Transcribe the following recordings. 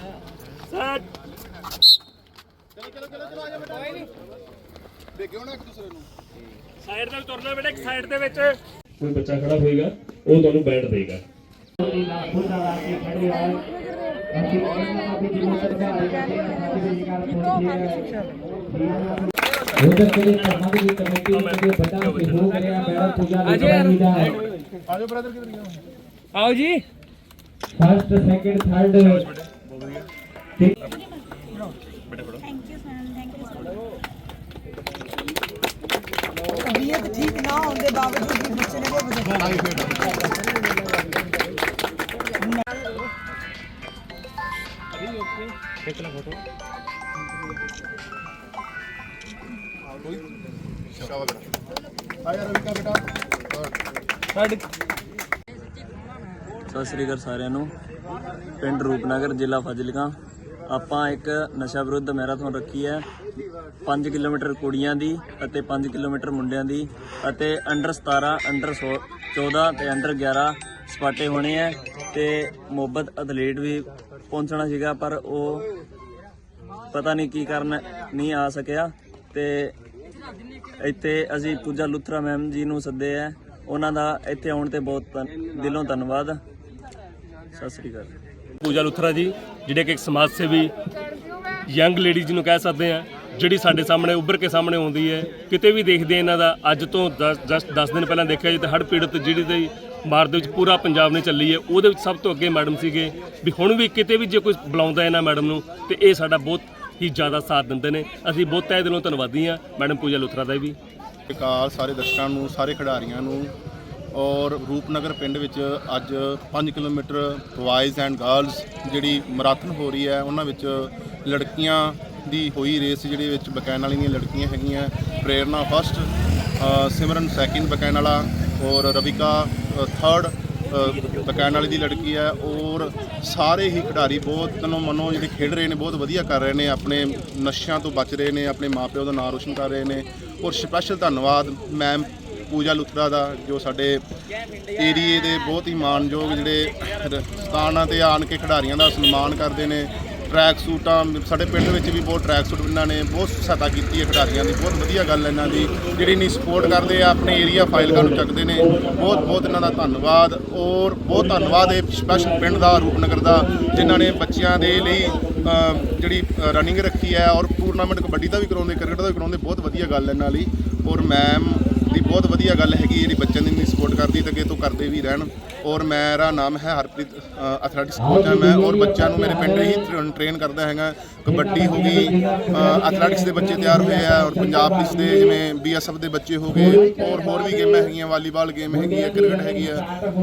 ਬੇਟੇ set side ਤੇ ਵੀ ਤੁਰਨਾ ਬੇਟੇ ਇੱਕ ਸਾਈਡ ਦੇ ਵਿੱਚ ਕੋਈ ਬੱਚਾ ਖੜਾ ਹੋਏਗਾ ਉਹ ਤੁਹਾਨੂੰ ਬੈਠ ਦੇਗਾ ਜੀ। ਫਸਟ ਸੈਕਿੰਡ ਥਰਡ ਤਬੀਅਤ ਠੀਕ ਨਾ ਹੋਣ ਦੇ ਬਾਵਜੂਦ ਵੀ ਬੱਚੇ ਨੇ ਬਹੁਤ ਸਤਿ ਸ੍ਰੀ ਅਕਾਲ ਸਾਰਿਆਂ ਨੂੰ। ਪਿੰਡ ਰੂਪਨਗਰ, ਜ਼ਿਲ੍ਹਾ ਫਾਜ਼ਿਲਕਾ। ਆਪਾਂ ਇੱਕ ਨਸ਼ਾ ਵਿਰੁੱਧ ਮੈਰਾਥਨ ਰੱਖੀ ਹੈ। 5 ਕਿਲੋਮੀਟਰ ਕੁੜੀਆਂ ਦੀ ਅਤੇ 5 ਕਿਲੋਮੀਟਰ ਮੁੰਡਿਆਂ ਦੀ ਅਤੇ ਅੰਡਰ 17 ਅੰਡਰ 14 ਤੇ ਅੰਡਰ 11 ਸਪਾਟੇ ਹੋਣੇ ਹੈ ਤੇ ਮੁਹੱਬਤ ਐਥਲੀਟ ਵੀ ਪਹੁੰਚਣਾ ਸੀਗਾ, ਪਰ ਉਹ ਪਤਾ ਨਹੀਂ ਕੀ ਕਾਰਨ ਨਹੀਂ ਆ ਸਕਿਆ ਤੇ ਇੱਥੇ ਅਸੀਂ ਪੂਜਾ ਲੁਥਰਾ ਮੈਮ ਜੀ ਨੂੰ ਸੱਦੇ ਆ ਉਹਨਾਂ ਦਾ ਇੱਥੇ ਆਉਣ ਤੇ ਬਹੁਤ ਧੰਨ- ਦਿਲੋਂ ਧੰਨਵਾਦ। ਸਤਿ ਸ੍ਰੀ ਅਕਾਲ। ਪੂਜਾ ਲੁਥਰਾ ਜੀ ਜਿਹੜੇ ਕਿ ਇੱਕ ਸਮਾਜ ਸੇਵੀ ਯੰਗ ਲੇਡੀ ਜੀ ਨੂੰ ਕਹਿ ਸਕਦੇ ਆ ਜਿਹੜੀ ਸਾਡੇ ਸਾਹਮਣੇ ਉੱਭਰ ਕੇ ਸਾਹਮਣੇ ਆਉਂਦੀ ਹੈ ਕਿਤੇ ਵੀ ਦੇਖਦੇ ਇਹਨਾਂ ਦਾ ਅੱਜ ਤੋਂ 10 ਜਸਟ 10 ਦਿਨ ਪਹਿਲਾਂ ਦੇਖਿਆ ਜੀ ਤੇ ਹੜ੍ਹ ਪੀੜਤ ਜਿਹੜੀ ਦੀ ਮਾਰ ਦੇ ਵਿੱਚ ਪੂਰਾ ਪੰਜਾਬ ਨੇ ਚੱਲੀ ਹੈ ਉਹਦੇ ਵਿੱਚ ਸਭ ਤੋਂ ਅੱਗੇ ਮੈਡਮ ਸੀਗੇ ਵੀ ਹੁਣ ਵੀ ਕਿਤੇ ਵੀ ਜੇ ਕੋਈ ਬੁਲਾਉਂਦਾ ਇਹਨਾਂ ਮੈਡਮ ਨੂੰ ਤੇ ਇਹ ਸਾਡਾ ਬਹੁਤ ਹੀ ਜ਼ਿਆਦਾ ਸਾਥ ਦਿੰਦੇ ਨੇ। ਅਸੀਂ ਬਹੁਤ ਤਹਿ ਦਿਲੋਂ ਧੰਨਵਾਦੀ ਆ ਮੈਡਮ ਪੂਜਾ ਲੁਥਰਾ ਦਾ ਵੀ। ਅਕਾਲ ਸਾਰੇ ਦਰਸ਼ਕਾਂ ਨੂੰ ਸਾਰੇ ਖਿਡਾਰੀਆਂ ਨੂੰ ਔਰ ਰੂਪਨਗਰ ਪਿੰਡ ਵਿੱਚ ਅੱਜ 5 ਕਿਲੋਮੀਟਰ ਬॉयਜ਼ ਐਂਡ ਗਰਲਸ ਜਿਹੜੀ ਮੈਰਾਥਨ ਹੋ ਰਹੀ ਹੈ, ਉਹਨਾਂ ਵਿੱਚ ਲੜਕੀਆਂ ਦੀ ਹੋਈ ਰੇਸ ਜਿਹੜੇ ਵਿੱਚ ਬਕੈਨ ਵਾਲੀ ਦੀਆਂ ਲੜਕੀਆਂ ਹੈਗੀਆਂ। ਪ੍ਰੇਰਨਾ ਫਸਟ ਸਿਮਰਨ ਸੈਕਿੰਡ ਬਕੈਨ ਵਾਲਾ ਔਰ ਰਵਿਕਾ ਥਰਡ ਬਕੈਨ ਵਾਲੀ ਦੀ ਲੜਕੀ ਹੈ। ਔਰ ਸਾਰੇ ਹੀ ਖਿਡਾਰੀ ਬਹੁਤ ਤਨੋਂ ਮਨੋਂ ਜਿਹੜੇ ਖੇਡ ਰਹੇ ਨੇ, ਬਹੁਤ ਵਧੀਆ ਕਰ ਰਹੇ ਨੇ, ਆਪਣੇ ਨਸ਼ਿਆਂ ਤੋਂ ਬਚ ਰਹੇ ਨੇ, ਆਪਣੇ ਮਾਪਿਓ ਦਾ ਨਾਮ ਰੋਸ਼ਨ ਕਰ ਰਹੇ ਨੇ। ਔਰ ਸਪੈਸ਼ਲ ਧੰਨਵਾਦ ਮੈਮ ਪੂਜਾ ਲੁਥਰਾ ਦਾ, ਜੋ ਸਾਡੇ ਏਰੀਏ ਦੇ ਬਹੁਤ ਹੀ ਮਾਣਯੋਗ ਜਿਹੜੇ ਸਥਾਨਾਂ ਤੇ ਆਣ ਕੇ ਖਿਡਾਰੀਆਂ ਦਾ ਸਨਮਾਨ ਕਰਦੇ ਨੇ। ਟਰੈਕ ਸੂਟਾਂ, ਸਾਡੇ ਪਿੰਡ ਵਿੱਚ ਵੀ ਬਹੁਤ ਟਰੈਕ ਸੂਟ ਇਹਨਾਂ ਨੇ ਬਹੁਤ ਸਹਾਇਤਾ ਕੀਤੀ ਹੈ ਖਿਡਾਰੀਆਂ ਦੀ। ਬਹੁਤ ਵਧੀਆ ਗੱਲ ਹੈ ਇਹਨਾਂ ਦੀ। ਜਿਹੜੀ ਨਹੀਂ ਸਪੋਰਟ ਕਰਦੇ ਆ, ਆਪਣੇ ਏਰੀਆ ਫਾਈਲਕਾਂ ਨੂੰ ਚੱਕਦੇ ਨੇ। ਬਹੁਤ ਬਹੁਤ ਇਹਨਾਂ ਦਾ ਧੰਨਵਾਦ। ਔਰ ਬਹੁਤ ਧੰਨਵਾਦ ਇਹ ਸਪੈਸ਼ਲ ਪਿੰਡ ਦਾ, ਰੂਪਨਗਰ ਦਾ, ਜਿਨ੍ਹਾਂ ਨੇ ਬੱਚਿਆਂ ਦੇ ਲਈ ਜਿਹੜੀ ਰਨਿੰਗ ਰੱਖੀ ਹੈ। ਔਰ ਟੂਰਨਾਮੈਂਟ ਕਬੱਡੀ ਦਾ ਵੀ ਕਰਾਉਂਦੇ, ਕ੍ਰਿਕਟ ਦਾ ਵੀ ਕਰਾਉਂਦੇ। ਬਹੁਤ ਵਧੀਆ ਗੱਲ ਹੈ ਇਹਨਾਂ ਲਈ ਔਰ ਮੈਮ ਦੀ ਬਹੁਤ ਵਧੀਆ ਗੱਲ ਹੈਗੀ ਜਿਹੜੀ ਬੱਚਿਆਂ ਦੀ ਨਹੀਂ ਸਪੋਰਟ ਕਰਦੀ ਤਾਂ ਅੱਗੇ ਤੋਂ ਕਰਦੇ ਵੀ ਰਹਿਣ। ਔਰ ਮੇਰਾ ਨਾਮ ਹੈ ਹਰਪ੍ਰੀਤ ਅਥਲੈਟਿਕਸ ਕੋਚ ਹੈ ਮੈਂ। ਔਰ ਬੱਚਿਆਂ ਨੂੰ ਮੇਰੇ ਪਿੰਡ ਹੀ ਟ੍ਰੇਨ ਕਰਦਾ ਹੈਗਾ। ਕਬੱਡੀ ਹੋ ਗਈ ਅਥਲੈਟਿਕਸ ਦੇ ਬੱਚੇ ਤਿਆਰ ਹੋਏ ਆ। ਔਰ ਪੰਜਾਬ ਪੁਲਿਸ ਦੇ ਜਿਵੇਂ ਬੀਐਸਐਫ ਦੇ ਬੱਚੇ ਹੋ ਗਏ। ਔਰ ਹੋਰ ਵੀ ਗੇਮਾਂ ਹੈਗੀਆਂ, ਵਾਲੀਬਾਲ ਗੇਮ ਹੈਗੀ ਹੈ ਕ੍ਰਿਕਟ ਹੈਗੀ ਆ।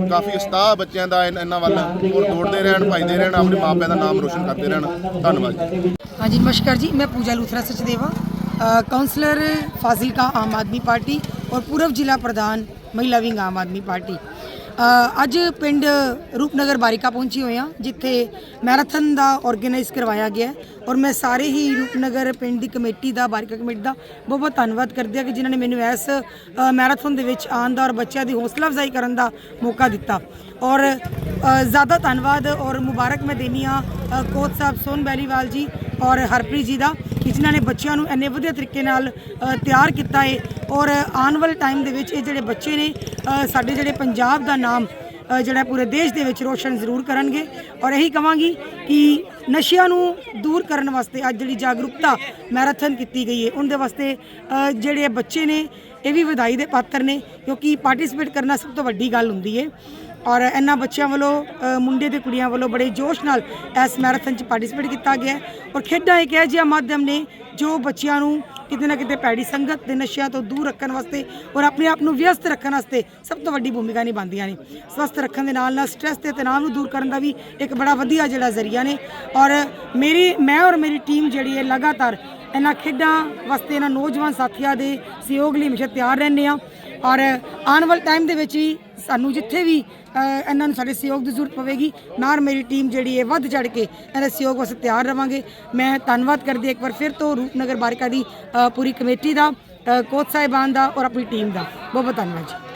ਕਾਫੀ ਉਸਤਾਹ ਬੱਚਿਆਂ ਦਾ ਇਹਨਾਂ ਵੱਲ ਔਰ ਦੌੜਦੇ ਰਹਿਣ ਭਜਦੇ ਰਹਿਣ, ਆਪਣੇ ਮਾਪਿਆਂ ਦਾ ਨਾਮ ਰੋਸ਼ਨ ਕਰਦੇ ਰਹਿਣ। ਧੰਨਵਾਦ ਜੀ। ਹਾਂਜੀ, ਨਮਸਕਾਰ ਜੀ। ਮੈਂ ਪੂਜਾ ਲੂਥਰਾ ਸਚਦੇਵਾ ਕਾਉਂਸਲਰ ਫਾਜ਼ਿਲ ਕਾ ਆਮ ਆਦਮੀ ਪਾਰਟੀ ਔਰ ਪੂਰਬ ਜ਼ਿਲ੍ਹਾ ਪ੍ਰਧਾਨ ਮਹਿਲਾ ਵਿੰਗ ਆਮ ਆਦਮੀ ਪਾਰਟੀ। ਅੱਜ ਪਿੰਡ ਰੂਪਨਗਰ ਬਾਰਿਕਾ ਪਹੁੰਚੀ ਹੋਏ ਆ ਜਿੱਥੇ ਮੈਰਾਥਨ ਦਾ ਆਰਗੇਨਾਈਜ਼ ਕਰਵਾਇਆ ਗਿਆ ਔਰ ਮੈਂ ਸਾਰੇ ਹੀ ਰੂਪਨਗਰ ਪਿੰਡ ਦੀ ਕਮੇਟੀ ਦਾ, ਬਾਰਿਕਾ ਕਮੇਟੀ ਦਾ ਬਹੁਤ ਬਹੁਤ ਧੰਨਵਾਦ ਕਰਦੇ ਆ ਕਿ ਜਿਨ੍ਹਾਂ ਨੇ ਮੈਨੂੰ ਇਸ ਮੈਰਾਥਨ ਦੇ ਵਿੱਚ ਆਉਣ ਦਾ ਔਰ ਬੱਚਿਆਂ ਦੀ ਹੌਸਲਾ ਅਫਜ਼ਾਈ ਕਰਨ ਦਾ ਮੌਕਾ ਦਿੱਤਾ। ਔਰ ਜ਼ਿਆਦਾ ਧੰਨਵਾਦ ਔਰ ਮੁਬਾਰਕ ਮੈਂ ਦੇਣੀ ਆ ਕੋਚ ਸਾਹਿਬ ਸੋਨ ਬੈਲੀਵਾਲ ਜੀ ਔਰ ਹਰਪ੍ਰੀਤ ਜੀ ਦਾ। ਕਿ ਜਿਨ੍ਹਾਂ ਨੇ ਬੱਚਿਆਂ ਨੂੰ ਇੰਨੇ ਵਧੀਆ ਤਰੀਕੇ ਨਾਲ ਤਿਆਰ ਕੀਤਾ ਹੈ ਔਰ ਆਉਣ ਵਾਲੇ ਟਾਈਮ ਦੇ ਵਿੱਚ ਇਹ ਜਿਹੜੇ ਬੱਚੇ ਨੇ ਸਾਡੇ ਜਿਹੜੇ ਪੰਜਾਬ ਦਾ ਨਾਮ ਜਿਹੜਾ ਪੂਰੇ ਦੇਸ਼ ਦੇ ਵਿੱਚ ਰੋਸ਼ਨ ਜ਼ਰੂਰ ਕਰਨਗੇ। ਔਰ ਇਹੀ ਕਵਾਂਗੀ ਕਿ ਨਸ਼ਿਆਂ ਨੂੰ ਦੂਰ ਕਰਨ ਵਾਸਤੇ ਅੱਜ ਜਿਹੜੀ ਜਾਗਰੂਕਤਾ ਮੈਰਾਥਨ ਕੀਤੀ ਗਈ ਹੈ ਉਹਦੇ ਵਾਸਤੇ ਜਿਹੜੇ ਬੱਚੇ ਨੇ, ਇਹ ਵੀ ਵਧਾਈ ਦੇ ਪਾਤਰ ਨੇ, ਕਿਉਂਕਿ ਪਾਰਟਿਸਿਪੇਟ ਕਰਨਾ ਸਭ ਤੋਂ ਵੱਡੀ ਗੱਲ ਹੁੰਦੀ ਹੈ ਔਰ ਇਹਨਾਂ ਬੱਚਿਆਂ ਵੱਲੋਂ ਮੁੰਡੇ ਤੇ ਕੁੜੀਆਂ ਵੱਲੋਂ ਬੜੇ ਜੋਸ਼ ਨਾਲ ਇਸ ਮੈਰਾਥਨ 'ਚ ਪਾਰਟਿਸਿਪੇਟ ਕੀਤਾ ਗਿਆ ਔਰ ਖੇਡਾਂ ਇੱਕ ਇਹੋ ਜਿਹਾ ਮਾਧਿਅਮ ਨੇ ਜੋ ਬੱਚਿਆਂ ਨੂੰ ਕਿਤੇ ਨਾ ਕਿਤੇ ਪੈੜੀ ਸੰਗਤ ਦੇ ਨਸ਼ਿਆਂ ਤੋਂ ਦੂਰ ਰੱਖਣ ਵਾਸਤੇ ਔਰ ਆਪਣੇ ਆਪ ਨੂੰ ਵਿਅਸਤ ਰੱਖਣ ਵਾਸਤੇ ਸਭ ਤੋਂ ਵੱਡੀ ਭੂਮਿਕਾ ਨਿਭਾਉਂਦੀਆਂ ਨੇ। ਸਵਸਥ ਰੱਖਣ ਦੇ ਨਾਲ ਨਾਲ ਸਟ੍ਰੈਸ ਤੇ ਤਣਾਅ ਨੂੰ ਦੂਰ ਕਰਨ ਦਾ ਵੀ ਇੱਕ ਬੜਾ ਵਧੀਆ ਜਿਹੜਾ ਜ਼ਰੀਆ ਨੇ। ਔਰ ਮੇਰੀ, ਮੈਂ ਔਰ ਮੇਰੀ ਟੀਮ ਜਿਹੜੀ ਹੈ ਲਗਾਤਾਰ ਇਹਨਾਂ ਖੇਡਾਂ ਵਾਸਤੇ, ਇਹਨਾਂ ਨੌਜਵਾਨ ਸਾਥੀਆਂ ਦੇ ਸਹਿਯੋਗ ਲਈ ਹਮੇਸ਼ਾ ਤਿਆਰ ਰਹਿੰਦੇ ਆ ਔਰ ਆਉਣ ਵਾਲੇ ਟਾਈਮ ਦੇ ਵਿੱਚ ਵੀ ਸਾਨੂੰ ਜਿੱਥੇ ਵੀ ਇਹਨਾਂ ਨੂੰ ਸਾਡੇ ਸਹਿਯੋਗ ਦੀ ਜ਼ਰੂਰਤ ਪਵੇਗੀ, ਨਾਲ ਮੇਰੀ ਟੀਮ ਜਿਹੜੀ ਹੈ ਵੱਧ ਚੜ ਕੇ ਇਹਨਾਂ ਸਹਿਯੋਗ ਵਾਸਤੇ ਤਿਆਰ ਰਵਾਂਗੇ। ਮੈਂ ਧੰਨਵਾਦ ਕਰਦੀ ਇੱਕ ਵਾਰ ਫਿਰ ਤੋਂ ਰੂਪਨਗਰ ਬਾਰਿਕਾ ਦੀ ਪੂਰੀ ਕਮੇਟੀ ਦਾ ਕੋਚ ਸਾਹਿਬਾਨ ਦਾ ਔਰ ਆਪਣੀ ਟੀਮ ਦਾ। ਬਹੁਤ ਬਹੁਤ ਧੰਨਵਾਦ ਜੀ।